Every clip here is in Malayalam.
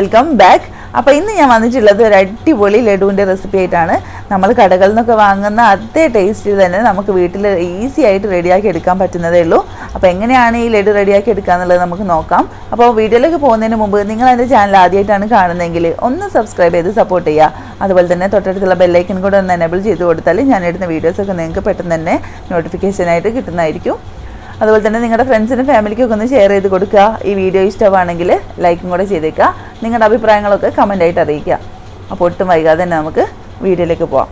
വെൽക്കം ബാക്ക് അപ്പോൾ ഇന്ന് ഞാൻ വന്നിട്ടുള്ളത് ഒരു അടിപൊളി ലഡുവിന്റെ റെസിപ്പി ആയിട്ടാണ്. നമ്മൾ കടകളിൽ നിന്നൊക്കെ വാങ്ങുന്ന അതേ ടേസ്റ്റിൽ തന്നെ നമുക്ക് വീട്ടിൽ ഈസി ആയിട്ട് റെഡിയാക്കി എടുക്കാൻ പറ്റുന്നതേ ഉള്ളൂ. അപ്പോൾ എങ്ങനെയാണ് ഈ ലഡു റെഡിയാക്കി എടുക്കുക എന്നുള്ളത് നമുക്ക് നോക്കാം. അപ്പോൾ വീഡിയോയിലേക്ക് പോകുന്നതിന് മുമ്പ് നിങ്ങൾ എന്റെ ചാനൽ ആദ്യമായിട്ടാണ് കാണുന്നതെങ്കിൽ ഒന്ന് സബ്സ്ക്രൈബ് ചെയ്ത് സപ്പോർട്ട് ചെയ്യുക. അതുപോലെ തന്നെ തൊട്ടടുത്തുള്ള ബെല്ലൈക്കൻ കൂടെ ഒന്ന് എനേബിൾ ചെയ്ത് കൊടുത്താൽ ഞാൻ എടുത്ത വീഡിയോസൊക്കെ നിങ്ങൾക്ക് പെട്ടെന്ന് തന്നെ നോട്ടിഫിക്കേഷനായിട്ട് കിട്ടുന്നതായിരിക്കും. അതുപോലെ തന്നെ നിങ്ങളുടെ ഫ്രണ്ട്സിനും ഫാമിലിക്കൊക്കെ ഒന്ന് ഷെയർ ചെയ്ത് കൊടുക്കുക. ഈ വീഡിയോ ഇഷ്ടമാണെങ്കിൽ ലൈക്കും കൂടെ ചെയ്തേക്കുക. നിങ്ങളുടെ അഭിപ്രായങ്ങളൊക്കെ കമന്റായിട്ട് അറിയിക്കുക. അപ്പോൾ ഒട്ടും വൈകാതെ തന്നെ നമുക്ക് വീഡിയോയിലേക്ക് പോവാം.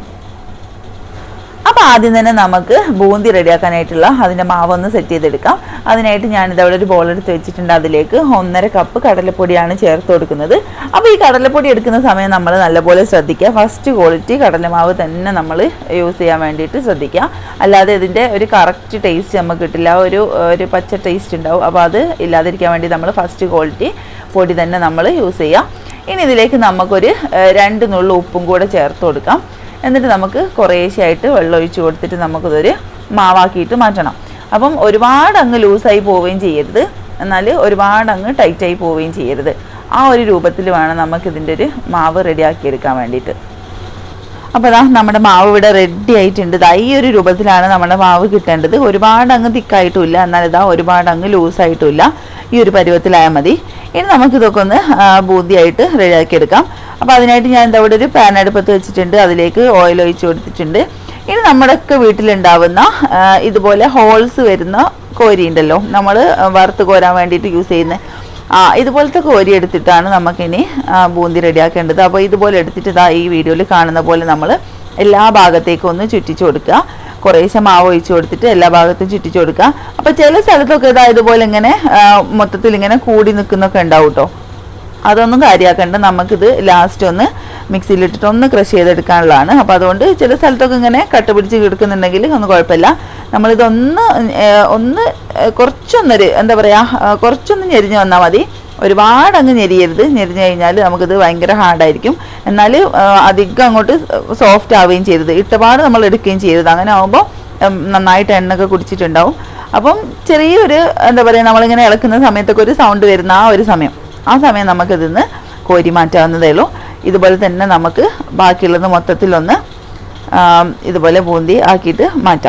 അപ്പോൾ ആദ്യം തന്നെ നമുക്ക് ബൂന്തി റെഡിയാക്കാനായിട്ടുള്ള അതിന്റെ മാവൊന്ന് സെറ്റ് ചെയ്തെടുക്കാം. അതിനായിട്ട് ഞാനിത് അവിടെ ഒരു ബോൾ എടുത്ത് വെച്ചിട്ടുണ്ട്. അതിലേക്ക് ഒന്നര കപ്പ് കടലപ്പൊടിയാണ് ചേർത്ത് കൊടുക്കുന്നത്. അപ്പോൾ ഈ കടലപ്പൊടി എടുക്കുന്ന സമയം നമ്മൾ നല്ലപോലെ ശ്രദ്ധിക്കുക. ഫസ്റ്റ് ക്വാളിറ്റി കടലമാവ് തന്നെ നമ്മൾ യൂസ് ചെയ്യാൻ വേണ്ടിയിട്ട് ശ്രദ്ധിക്കുക. അല്ലാതെ ഇതിന്റെ ഒരു കറക്റ്റ് ടേസ്റ്റ് നമുക്ക് കിട്ടില്ല. ഒരു ഒരു പച്ച ടേസ്റ്റ് ഉണ്ടാവും. അപ്പോൾ അത് ഇല്ലാതിരിക്കാൻ വേണ്ടി നമ്മൾ ഫസ്റ്റ് ക്വാളിറ്റി പൊടി തന്നെ നമ്മൾ യൂസ് ചെയ്യുക ഇനി ഇതിലേക്ക് നമുക്കൊരു രണ്ട് നുള്ളു ഉപ്പും കൂടെ ചേർത്ത് കൊടുക്കാം. എന്നിട്ട് നമുക്ക് കുറേശ്ശെയായിട്ട് വെള്ളം ഒഴിച്ച് കൊടുത്തിട്ട് നമുക്കിതൊരു മാവാക്കിയിട്ട് മാറ്റണം. അപ്പം ഒരുപാട് അങ്ങ് ലൂസായി പോവുകയും ചെയ്യരുത്. എന്നാൽ ഒരുപാട് അങ്ങ് ടൈറ്റായി പോവുകയും ചെയ്യരുത്. ആ ഒരു രൂപത്തിൽ വേണം നമുക്കിതിന്റെ ഒരു മാവ് റെഡിയാക്കി എടുക്കാൻ വേണ്ടിയിട്ട്. അപ്പോൾ ദാ നമ്മുടെ മാവ് ഇവിടെ റെഡി ആയിട്ടുണ്ട്. ദാ ഈ ഒരു രൂപത്തിലാണ് നമ്മുടെ മാവ് കിട്ടേണ്ടത്. ഒരുപാട് അങ്ങ് തിക്കായിട്ടുമില്ല എന്നാൽ ഇതാ ഒരുപാട് അങ്ങ് ലൂസായിട്ടുമില്ല ഈ ഒരു പരുവത്തിലായാൽ മതി. ഇനി നമുക്കിതൊക്കെ ഒന്ന് ബൂന്തിയായിട്ട് റെഡിയാക്കി എടുക്കാം. അപ്പോൾ അതിനായിട്ട് ഞാൻ എന്താ ഇവിടെ ഒരു പാൻ അടുപ്പത്ത് വെച്ചിട്ടുണ്ട്. അതിലേക്ക് ഓയിൽ ഒഴിച്ച് കൊടുത്തിട്ടുണ്ട്. ഇനി നമ്മുടെയൊക്കെ വീട്ടിലുണ്ടാവുന്ന ഇതുപോലെ ഹോൾസ് വരുന്ന കോരി ഉണ്ടല്ലോ. നമ്മൾ വറുത്ത് കോരാൻ വേണ്ടിയിട്ട് യൂസ് ചെയ്യുന്ന ആ ഇതുപോലത്തെ കോരി എടുത്തിട്ടാണ് നമുക്കിനി ബൂന്തി റെഡിയാക്കേണ്ടത് അപ്പോൾ ഇതുപോലെ എടുത്തിട്ട് ഇതാ ഈ വീഡിയോയിൽ കാണുന്ന പോലെ നമ്മൾ എല്ലാ ഭാഗത്തേക്കും ഒന്ന് ചുറ്റിച്ചു കൊടുക്കുക. കുറേശ്ശെ മാവ് ഒഴിച്ചു കൊടുത്തിട്ട് എല്ലാ ഭാഗത്തും ചുറ്റിച്ചു കൊടുക്കുക. അപ്പോൾ ചില സ്ഥലത്തൊക്കെ ഇതാ ഇതുപോലെ ഇങ്ങനെ മൊത്തത്തിൽ ഇങ്ങനെ കൂടി നിൽക്കുന്നൊക്കെ ഉണ്ടാവും കേട്ടോ അതൊന്നും കാര്യമാക്കണ്ട നമുക്കിത് ലാസ്റ്റ് ഒന്ന് മിക്സിയിലിട്ടിട്ട് ഒന്ന് ക്രഷ് ചെയ്തെടുക്കാനുള്ളതാണ്. അപ്പോൾ അതുകൊണ്ട് ചില സ്ഥലത്തൊക്കെ ഇങ്ങനെ കട്ട പിടിച്ച് കിടക്കുന്നുണ്ടെങ്കിൽ ഒന്നും കുഴപ്പമില്ല. നമ്മളിതൊന്ന് ഒന്ന് കുറച്ചൊന്നൊരു എന്താ പറയുക കുറച്ചൊന്ന് ഞെരിഞ്ഞ് വന്നാൽ മതി. ഒരുപാട് അങ്ങ് ഞെരിയരുത്. ഞെരിഞ്ഞു കഴിഞ്ഞാൽ നമുക്കിത് ഭയങ്കര ഹാർഡായിരിക്കും. എന്നാൽ അധികം അങ്ങോട്ട് സോഫ്റ്റ് ആവുകയും ചെയ്തത് ഇട്ടപാട് നമ്മൾ എടുക്കുകയും ചെയ്തത് അങ്ങനെ ആകുമ്പോൾ നന്നായിട്ട് എണ്ണൊക്കെ കുടിച്ചിട്ടുണ്ടാവും. അപ്പം ചെറിയൊരു എന്താ പറയുക നമ്മളിങ്ങനെ ഇളക്കുന്ന സമയത്തൊക്കെ ഒരു സൗണ്ട് വരുന്ന ആ ഒരു സമയം. ആ സമയം നമുക്കിതിന്ന് കോരി മാറ്റാവുന്നതേ ഉള്ളൂ. ഇതുപോലെ തന്നെ നമുക്ക് ബാക്കിയുള്ളത് മൊത്തത്തിലൊന്ന് ഇതുപോലെ ബൂന്തി ആക്കിയിട്ട് മാറ്റാം.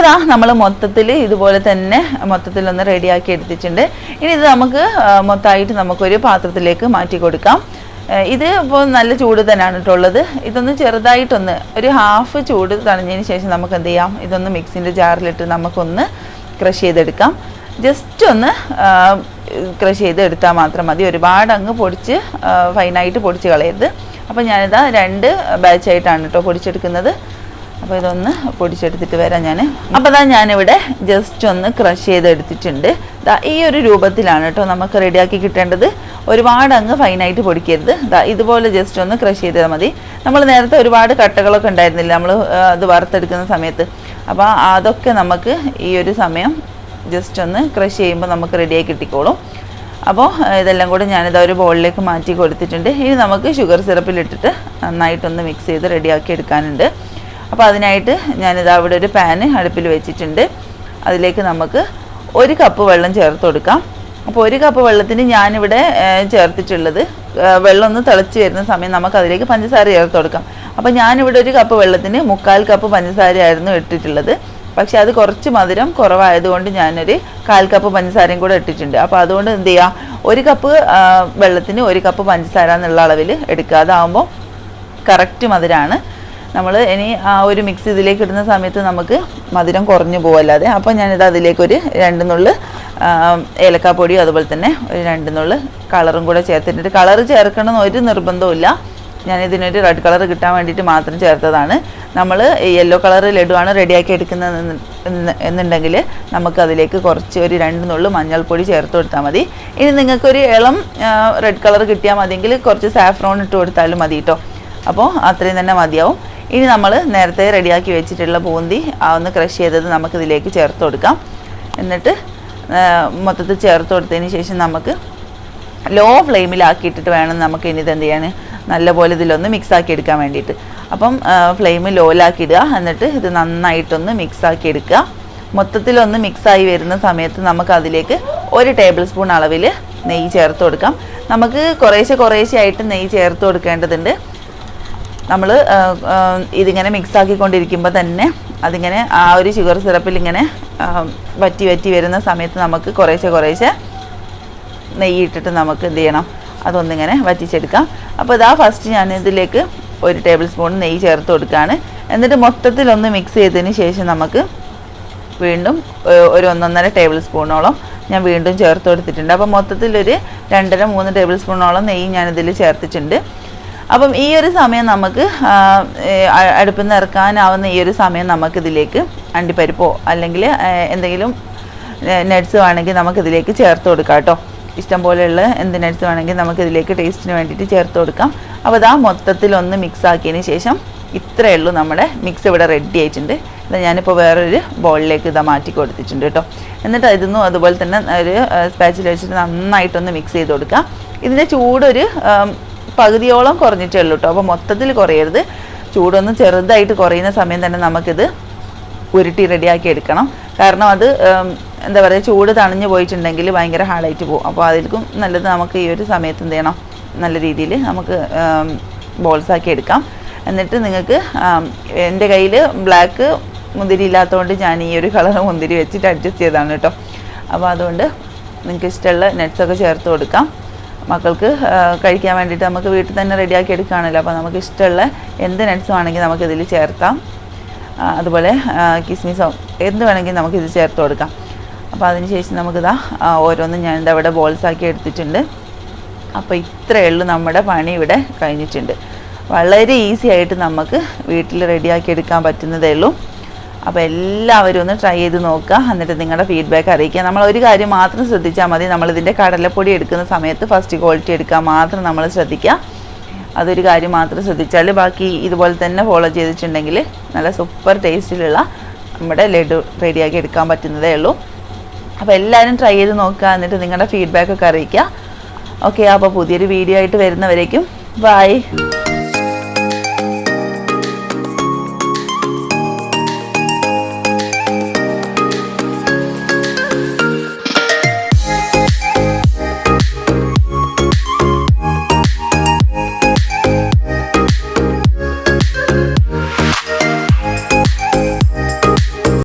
അപ്പോൾ ദാ നമ്മൾ മൊത്തത്തിൽ ഇതുപോലെ തന്നെ മൊത്തത്തിൽ ഒന്ന് റെഡിയാക്കി എടുത്തിട്ടുണ്ട്. ഇനി ഇത് നമുക്ക് മൊത്തമായിട്ട് നമുക്കൊരു പാത്രത്തിലേക്ക് മാറ്റി കൊടുക്കാം. ഇത് ഇപ്പോൾ നല്ല ചൂട് തന്നെയാണ് കേട്ടുള്ളത് ഇതൊന്ന് ചെറുതായിട്ടൊന്ന് ഒരു ഹാഫ് ചൂട് തണിഞ്ഞതിന് ശേഷം നമുക്ക് എന്ത് ചെയ്യാം? ഇതൊന്ന് മിക്സിന്റെ ജാറിലിട്ട് നമുക്കൊന്ന് ക്രഷ് ചെയ്തെടുക്കാം. ജസ്റ്റ് ഒന്ന് ക്രഷ് ചെയ്ത് എടുത്താൽ മാത്രം മതി. ഒരുപാട് അങ്ങ് പൊടിച്ച് ഫൈനായിട്ട് പൊടിച്ച് കളയരുത്. അപ്പോൾ ഞാനിതാ രണ്ട് ബാച്ചായിട്ടാണ് കേട്ടോ പൊടിച്ചെടുക്കുന്നത്. അപ്പോൾ ഇതൊന്ന് പൊടിച്ചെടുത്തിട്ട് വരാം ഞാൻ അപ്പോൾ അതാ ഞാനിവിടെ ജസ്റ്റ് ഒന്ന് ക്രഷ് ചെയ്തെടുത്തിട്ടുണ്ട്. ദാ ഈ ഒരു രൂപത്തിലാണ് കേട്ടോ നമുക്ക് റെഡിയാക്കി കിട്ടേണ്ടത്. ഒരുപാട് അങ്ങ് ഫൈനായിട്ട് പൊടിക്കരുത്. ദാ ഇതുപോലെ ജസ്റ്റ് ഒന്ന് ക്രഷ് ചെയ്താൽ മതി. നമ്മൾ നേരത്തെ ഒരുപാട് കട്ടകളൊക്കെ ഉണ്ടായിരുന്നില്ല? നമ്മൾ അത് വറുത്തെടുക്കുന്ന സമയത്ത്. അപ്പോൾ അതൊക്കെ നമുക്ക് ഈ ഒരു സമയം ജസ്റ്റ് ഒന്ന് ക്രഷ് ചെയ്യുമ്പോൾ നമുക്ക് റെഡിയായി കിട്ടിക്കോളും. അപ്പോൾ ഇതെല്ലാം കൂടെ ഞാനിത് ഒരു ബോളിലേക്ക് മാറ്റി കൊടുത്തിട്ടുണ്ട്. ഇനി നമുക്ക് ഷുഗർ സിറപ്പിലിട്ടിട്ട് നന്നായിട്ടൊന്ന് മിക്സ് ചെയ്ത് റെഡിയാക്കി എടുക്കാനുണ്ട്. അപ്പോൾ അതിനായിട്ട് ഞാനിത് അവിടെ ഒരു പാന് അടുപ്പിൽ വെച്ചിട്ടുണ്ട്. അതിലേക്ക് നമുക്ക് ഒരു കപ്പ് വെള്ളം ചേർത്ത് കൊടുക്കാം. അപ്പോൾ ഒരു കപ്പ് വെള്ളത്തിന് ഞാനിവിടെ ചേർത്തിട്ടുള്ളത്. വെള്ളം ഒന്ന് തിളച്ച് വരുന്ന സമയം നമുക്ക് അതിലേക്ക് പഞ്ചസാര ചേർത്ത് കൊടുക്കാം. അപ്പോൾ ഞാനിവിടെ ഒരു കപ്പ് വെള്ളത്തിന് മുക്കാൽ കപ്പ് പഞ്ചസാരയായിരുന്നു ഇട്ടിട്ടുള്ളത്. പക്ഷേ അത് കുറച്ച് മധുരം കുറവായതുകൊണ്ട് ഞാനൊരു കാൽ കപ്പ് പഞ്ചസാരയും കൂടെ ഇട്ടിട്ടുണ്ട്. അപ്പോൾ അതുകൊണ്ട് എന്ത് ചെയ്യുക ഒരു കപ്പ് വെള്ളത്തിന് ഒരു കപ്പ് പഞ്ചസാര എന്നുള്ള അളവിൽ എടുക്കുക. അതാകുമ്പോൾ കറക്റ്റ് മധുരമാണ് നമ്മൾ ഇനി ആ ഒരു മിക്സ് ഇതിലേക്ക് ഇടുന്ന സമയത്ത് നമുക്ക് മധുരം കുറഞ്ഞു പോവല്ലാതെ. അപ്പോൾ ഞാനിത് അതിലേക്കൊരു രണ്ട് നുള്ള് ഏലക്കാപ്പൊടിയും അതുപോലെ തന്നെ ഒരു രണ്ട് നുള്ള് കളറും കൂടെ ചേർത്തിട്ടുണ്ട്. കളർ ചേർക്കണം എന്ന് ഒരു നിർബന്ധമില്ല ഞാൻ ഇതിനൊരു റെഡ് കളർ കിട്ടാൻ വേണ്ടിയിട്ട് മാത്രം ചേർത്തതാണ്. നമ്മൾ യെല്ലോ കളർ ലഡുവാണ് റെഡിയാക്കി എടുക്കുന്നത് എന്ന് എന്നുണ്ടെങ്കിൽ നമുക്ക് അതിലേക്ക് കുറച്ച് ഒരു രണ്ട് നുള്ളു മഞ്ഞൾപ്പൊടി ചേർത്ത് കൊടുത്താൽ മതി. ഇനി നിങ്ങൾക്കൊരു ഇളം റെഡ് കളർ കിട്ടിയാൽ മതിയെങ്കിൽ കുറച്ച് സാഫ്രോൺ ഇട്ട് കൊടുത്താലും മതി കേട്ടോ അപ്പോൾ അത്രയും തന്നെ മതിയാവും. ഇനി നമ്മൾ നേരത്തെ റെഡിയാക്കി വെച്ചിട്ടുള്ള ബൂന്തി ഒന്ന് ക്രഷ് ചെയ്തത് നമുക്കിതിലേക്ക് ചേർത്ത് കൊടുക്കാം. എന്നിട്ട് മൊത്തത്തിൽ ചേർത്ത് കൊടുത്തതിന് ശേഷം നമുക്ക് ലോ ഫ്ലെയിമിലാക്കിയിട്ടിട്ട് വേണം നമുക്ക് ഇനി ഇതെന്ത് ചെയ്യാൻ. നല്ലപോലെ ഇതിലൊന്ന് മിക്സ് ആക്കി എടുക്കാൻ വേണ്ടിയിട്ട്. അപ്പം ഫ്ലെയിം ലോയിലാക്കി ഇടുക എന്നിട്ട് ഇത് നന്നായിട്ടൊന്ന് മിക്സ് ആക്കി എടുക്കുക. മൊത്തത്തിലൊന്ന് മിക്സായി വരുന്ന സമയത്ത് നമുക്ക് അതിലേക്ക് ഒരു ടേബിൾ സ്പൂൺ അളവിൽ നെയ്യ് ചേർത്ത് കൊടുക്കാം. നമുക്ക് കുറേശ്ശെ കുറേശ്ശെ ആയിട്ട് നെയ്യ് ചേർത്ത് കൊടുക്കേണ്ടതുണ്ട്. നമ്മൾ ഇതിങ്ങനെ മിക്സ് ആക്കിക്കൊണ്ടിരിക്കുമ്പോൾ തന്നെ അതിങ്ങനെ ആ ഒരു ഷുഗർ സിറപ്പിൽ ഇങ്ങനെ വറ്റി വറ്റി വരുന്ന സമയത്ത് നമുക്ക് കുറേശ്ശെ കുറേശ്ശെ നെയ്യ് ഇട്ടിട്ട് നമുക്ക് എന്ത് ചെയ്യണം? അതൊന്നിങ്ങനെ വറ്റിച്ചെടുക്കാം. അപ്പോൾ ഇതാ ഫസ്റ്റ് ഞാൻ ഇതിലേക്ക് ഒരു ടേബിൾ സ്പൂൺ നെയ്യ് ചേർത്ത് കൊടുക്കുകയാണ് എന്നിട്ട് മൊത്തത്തിലൊന്ന് മിക്സ് ചെയ്തതിന് ശേഷം നമുക്ക് വീണ്ടും ഒരു ഒന്നൊന്നര ടേബിൾ സ്പൂണോളം ഞാൻ വീണ്ടും ചേർത്ത് കൊടുത്തിട്ടുണ്ട്. അപ്പോൾ മൊത്തത്തിലൊരു രണ്ടര മൂന്ന് ടേബിൾ സ്പൂണോളം നെയ്യ് ഞാനിതിൽ ചേർത്തിട്ടുണ്ട്. അപ്പം ഈ ഒരു സമയം നമുക്ക് അടുപ്പിൽ നിന്ന് ഇറക്കാനാവുന്ന ഈ ഒരു സമയം നമുക്കിതിലേക്ക് അണ്ടിപ്പരിപ്പോ അല്ലെങ്കിൽ എന്തെങ്കിലും നട്ട്സ് വേണമെങ്കിൽ നമുക്കിതിലേക്ക് ചേർത്ത് കൊടുക്കാം കേട്ടോ. ഇഷ്ടം പോലെയുള്ള എന്ത് നട്ട്സ് വേണമെങ്കിൽ നമുക്കിതിലേക്ക് ടേസ്റ്റിന് വേണ്ടിയിട്ട് ചേർത്ത് കൊടുക്കാം. അപ്പോൾ ഇതാ മൊത്തത്തിലൊന്ന് മിക്സ് ആക്കിയതിന് ശേഷം ഇത്രയേ ഉള്ളൂ നമ്മുടെ മിക്സ് ഇവിടെ റെഡി ആയിട്ടുണ്ട്. ഇത് ഞാനിപ്പോൾ വേറൊരു ബോളിലേക്ക് ഇതാ മാറ്റി കൊടുത്തിട്ടുണ്ട് കേട്ടോ. എന്നിട്ട് ഇതൊന്നും അതുപോലെ തന്നെ ഒരു സ്പാച്ചിൽ വെച്ചിട്ട് നന്നായിട്ടൊന്ന് മിക്സ് ചെയ്ത് കൊടുക്കുക ഇതിന്റെ ചൂടൊരു പകുതിയോളം കുറഞ്ഞിട്ടേ ഉള്ളൂ കേട്ടോ അപ്പോൾ മൊത്തത്തിൽ കുറയരുത്. ചൂടൊന്ന് ചെറുതായിട്ട് കുറയുന്ന സമയം തന്നെ നമുക്കിത് ഉരുട്ടി റെഡിയാക്കി എടുക്കണം. കാരണം അത് എന്താ പറയുക ചൂട് തണിഞ്ഞു പോയിട്ടുണ്ടെങ്കിൽ ഭയങ്കര ഹാളായിട്ട് പോകും. അപ്പോൾ അതിൽക്കും നല്ലത് നമുക്ക് ഈ ഒരു സമയത്ത് എന്ത് ചെയ്യണം? നല്ല രീതിയിൽ നമുക്ക് ബോൾസാക്കി എടുക്കാം. എന്നിട്ട് നിങ്ങൾക്ക് എന്റെ കയ്യിൽ ബ്ലാക്ക് മുന്തിരി ഇല്ലാത്തതുകൊണ്ട് ഞാൻ ഈ ഒരു കളർ മുന്തിരി വെച്ചിട്ട് അഡ്ജസ്റ്റ് ചെയ്തതാണ് കേട്ടോ അപ്പോൾ അതുകൊണ്ട് നിങ്ങൾക്ക് ഇഷ്ടമുള്ള നട്ട്സൊക്കെ ചേർത്ത് കൊടുക്കാം. മക്കൾക്ക് കഴിക്കാൻ വേണ്ടിയിട്ട് നമുക്ക് വീട്ടിൽ തന്നെ റെഡിയാക്കി എടുക്കുകയാണല്ലോ. അപ്പോൾ നമുക്ക് ഇഷ്ടമുള്ള എന്ത് നട്ട്സ് വേണമെങ്കിൽ നമുക്കിതിൽ ചേർക്കാം. അതുപോലെ കിസ്മിസോ എന്ത് വേണമെങ്കിൽ നമുക്കിത് ചേർത്ത് കൊടുക്കാം. അപ്പോൾ അതിന് ശേഷം നമുക്കിതാ ഓരോന്നും ഞാൻ ഇതാ ഇവിടെ ബോൾസ് ആക്കി എടുത്തിട്ടുണ്ട്. അപ്പോൾ ഇത്രയേ ഉള്ളൂ നമ്മുടെ പണി ഇവിടെ കഴിഞ്ഞിട്ടുണ്ട്. വളരെ ഈസി ആയിട്ട് നമുക്ക് വീട്ടിൽ റെഡിയാക്കി എടുക്കാൻ പറ്റുന്നതേ ഉള്ളൂ. അപ്പോൾ എല്ലാവരും ഒന്ന് ട്രൈ ചെയ്ത് നോക്കുക. എന്നിട്ട് നിങ്ങളുടെ ഫീഡ്ബാക്ക് അറിയിക്കുക. നമ്മൾ ഒരു കാര്യം മാത്രം ശ്രദ്ധിച്ചാൽ മതി. നമ്മളിതിന്റെ കടലപ്പൊടി എടുക്കുന്ന സമയത്ത് ഫസ്റ്റ് ക്വാളിറ്റി എടുക്കാൻ മാത്രം നമ്മൾ ശ്രദ്ധിക്കുക. അതൊരു കാര്യം മാത്രം ശ്രദ്ധിച്ചാൽ ബാക്കി ഇതുപോലെ തന്നെ ഫോളോ ചെയ്തിട്ടുണ്ടെങ്കിൽ നല്ല സൂപ്പർ ടേസ്റ്റിലുള്ള നമ്മുടെ ലഡു റെഡിയാക്കി എടുക്കാൻ പറ്റുന്നതേ ഉള്ളൂ. അപ്പോൾ എല്ലാവരും ട്രൈ ചെയ്ത് നോക്കുക. എന്നിട്ട് നിങ്ങളുടെ ഫീഡ്ബാക്ക് ഒക്കെ അറിയിക്കുക. ഓക്കെ അപ്പോൾ പുതിയൊരു വീഡിയോ ആയിട്ട് വരുന്നവരേക്കും ബൈ